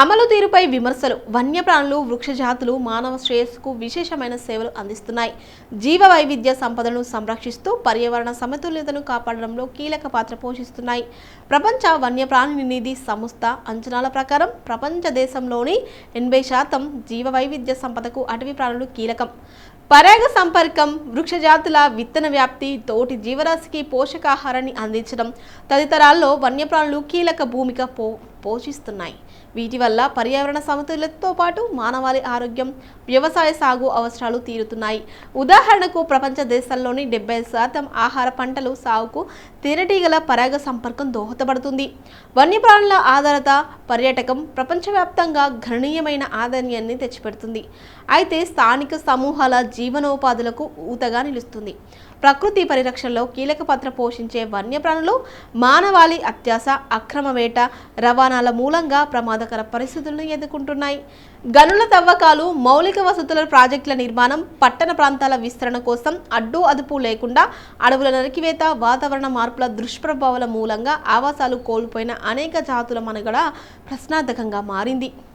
అమలు తీరుపై విమర్శలు వన్యప్రాణులు వృక్షజాతులు మానవ శ్రేయస్సుకు విశేషమైన సేవలు అందిస్తున్నాయి. జీవ వైవిధ్య సంపదను సంరక్షిస్తూ పర్యావరణ సమతుల్యతను కాపాడడంలో కీలక పాత్ర పోషిస్తున్నాయి. ప్రపంచ వన్యప్రాణి నిధి సంస్థ అంచనాల ప్రకారం ప్రపంచ దేశంలోని ఎనభై శాతం జీవ వైవిధ్య సంపదకు అటవీ ప్రాణులు కీలకం. పరాగ సంపర్కం వృక్షజాతుల విత్తన వ్యాప్తి తోటి జీవరాశికి పోషకాహారాన్ని అందించడం తదితరాల్లో వన్యప్రాణులు కీలక భూమిక పో పోషిస్తున్నాయి. వీటి వల్ల పర్యావరణ సమతుల్యతతో పాటు మానవాళి ఆరోగ్యం వ్యవసాయ సాగు అవసరాలు తీరుతున్నాయి. ఉదాహరణకు ప్రపంచ దేశాల్లోని డెబ్బై శాతం ఆహార పంటలు సాగుకు తేనెటీగల పరాగ సంపర్కం దోహదపడుతుంది. వన్యప్రాణుల ఆధారత పర్యాటకం ప్రపంచవ్యాప్తంగా గణనీయమైన ఆదాయాన్ని తెచ్చిపెడుతుంది. అయితే స్థానిక సమూహాల జీవనోపాధులకు ఊతగా నిలుస్తుంది. ప్రకృతి పరిరక్షణలో కీలక పాత్ర పోషించే వన్యప్రాణులు మానవాళి అత్యాస అక్రమ వేట రవాణాల మూలంగా ప్రమాదకర పరిస్థితులను ఎదుర్కొంటున్నాయి. గనుల తవ్వకాలు మౌలిక వసతుల ప్రాజెక్టుల నిర్మాణం పట్టణ ప్రాంతాల విస్తరణ కోసం అడ్డు అదుపు లేకుండా అడవుల నరికివేత వాతావరణ మార్పుల దుష్ప్రభావాల మూలంగా ఆవాసాలు కోల్పోయిన అనేక జాతుల మనుగడ ప్రశ్నార్థకంగా మారింది.